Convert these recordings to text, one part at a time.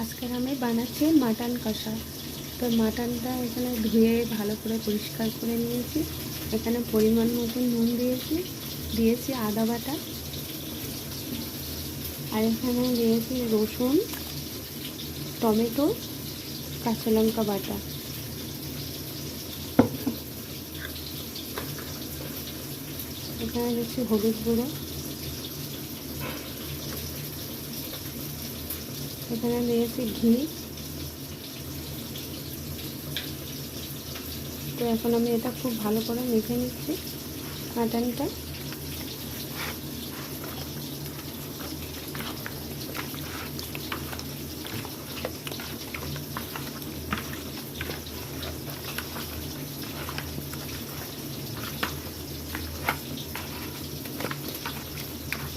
আজকের আমি বানাচ্ছি মাটন কষা। তো মাটনটা এখানে ধুয়ে ভালো করে পরিষ্কার করে নিয়েছি। এখানে পরিমাণ মতো নুন দিয়েছি দিয়েছি আদা বাটা। আর এখানে দিয়েছি রসুন, টমেটো, কাঁচা লঙ্কা বাটা। এখানে দিচ্ছি হলুদ গুঁড়ো। এখানে দিয়েছি ঘি। তো এখন আমি এটা খুব ভালো করে মেখে নিচ্ছি মাটনটা।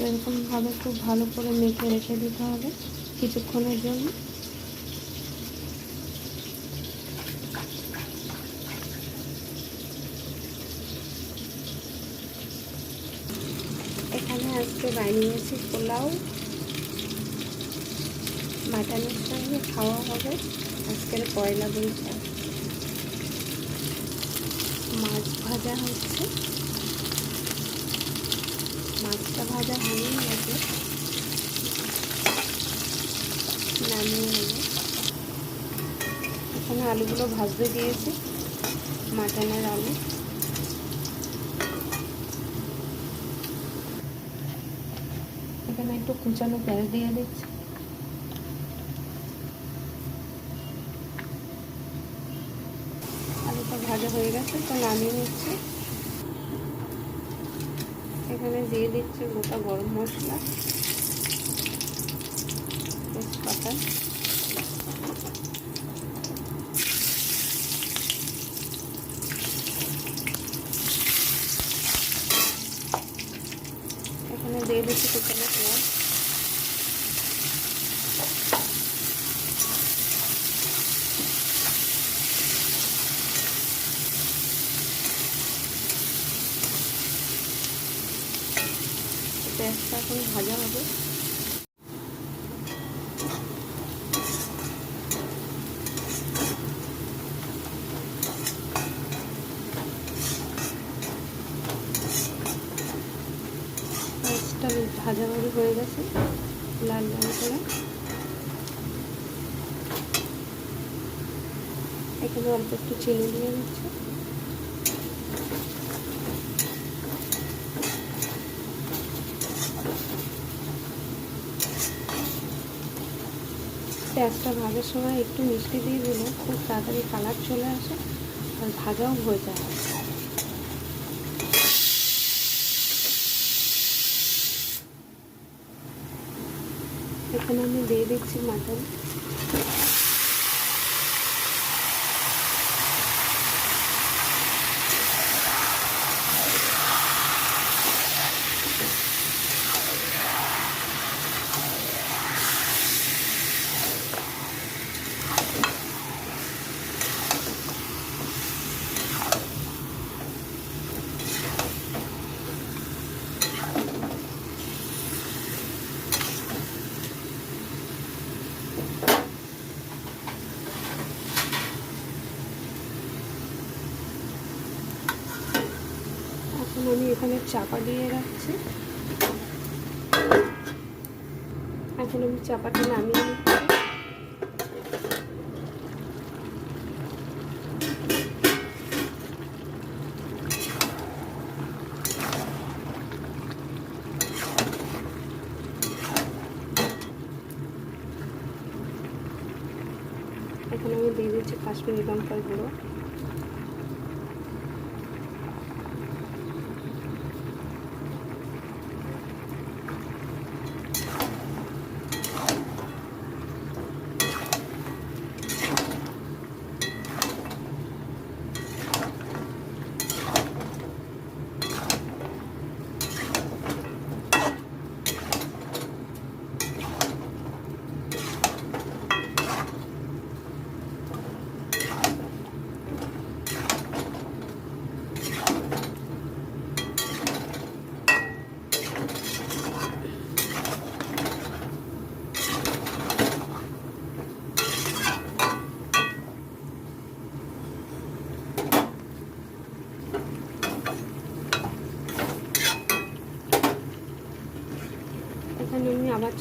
এরকমভাবে খুব ভালো করে মেখে রেখে দিতে হবে। কিছুক্ষণের জন্য। এখানে আজকে বানিয়েছি পোলাও। মাটনের সঙ্গে খাওয়া হবে। আজকের পয়লা বৈশাখ। মাছ ভাজা হচ্ছে। মাছটা ভাজা হয়ে গেছে নামিয়ে নেব। এখানে আলুগুলো ভাজতে দিয়েছি, মাটনের আলু। এখানে একটু কুচানো পেঁয়াজ দিয়ে দিচ্ছি। আলুটা ভাজা হয়ে গেছে, তো নামিয়ে নিচ্ছি। এখানে দিয়ে দিচ্ছি গোটা গরম মশলা। তেজপাতা এখানে দিয়ে দিচ্ছি কুচানো পেঁয়াজ। পেঁয়াজটা এখন ভাজা হবে। পেঁয়াজটা ভাজা ভাজি হয়ে গেছে, লাল লাল করে। এখানে অল্প একটু চিনি দিয়ে দিচ্ছি। পেঁয়াজটা ভাজার সময় একটু মিষ্টি দিয়ে দিলে খুব তাড়াতাড়ি কালার চলে আসে আর ভাজাও হয়ে যায়। এখানে আমি দিয়ে দিচ্ছি মাটন। এখন আমি এখানে চাপা দিয়ে রাখছি। এখন আমি চাপাটা নামিয়ে এখন আমি দিয়ে দিচ্ছি কাশ্মীরি লঙ্কার গুঁড়ো।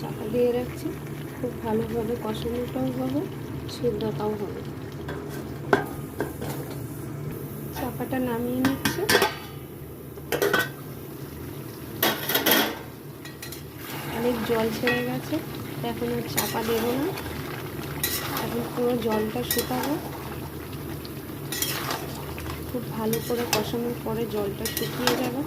চাপা দিয়ে রাখছি। খুব ভালোভাবে কষানোটাও হবে, সিদ্ধটাও হবে। চাপাটা নামিয়ে নিচ্ছে। অনেক জল ছেড়ে গেছে এখন আর চাপা দেবো না। এখন পুরো জলটা শুকাবো। খুব ভালো করে কষানোর পরে জলটা শুকিয়ে যাবে।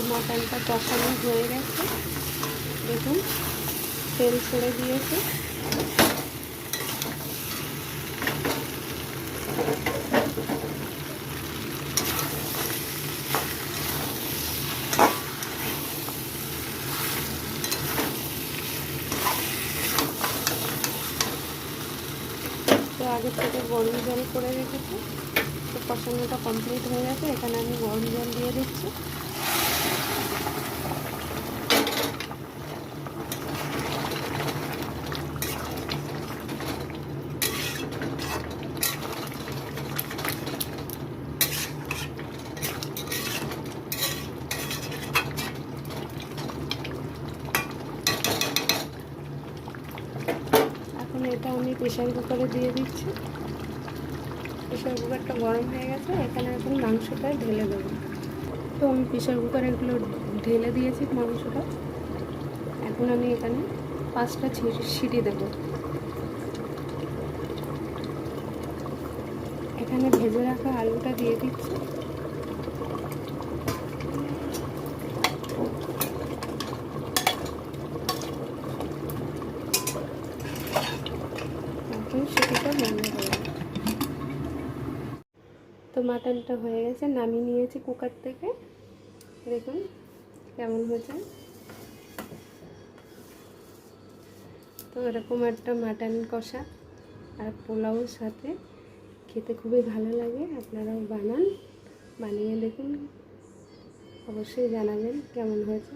তো মাটনটা কষানো হয়ে গেছে। দেখুন, তেল ছেড়ে দিয়েছে। তো আগে থেকে গরম জল করে রেখেছি। তো কষানোটা কমপ্লিট হয়ে গেছে। এখানে আমি গরম জল দিয়ে দিচ্ছি এখন এটা আমি প্রেশার কুকারে দিয়ে দিচ্ছি। প্রেশার কুকারটা গরম হয়ে গেছে, এখানে এখন মাংসটা ঢেলে দেবো। তো আমি প্রেশার কুকারে এগুলো ঢেলে দিয়েছি মাংসটা। এখন আমি এখানে পাঁচটা সিটি দেবো। এখানে ভেজে রাখা আলুটা দিয়ে দিচ্ছি। এখন সিটিটা বন্ধ করে তো মাটনটা হয়ে গেছে, নামিয়ে নিয়েছি কুকার থেকে। দেখুন কেমন হয়েছে। তো এরকম একটা মাটন কষা আর পোলাওর সাথে খেতে খুবই ভালো লাগে, আপনারাও বানান। বানিয়ে দেখুন, অবশ্যই জানাবেন কেমন হয়েছে।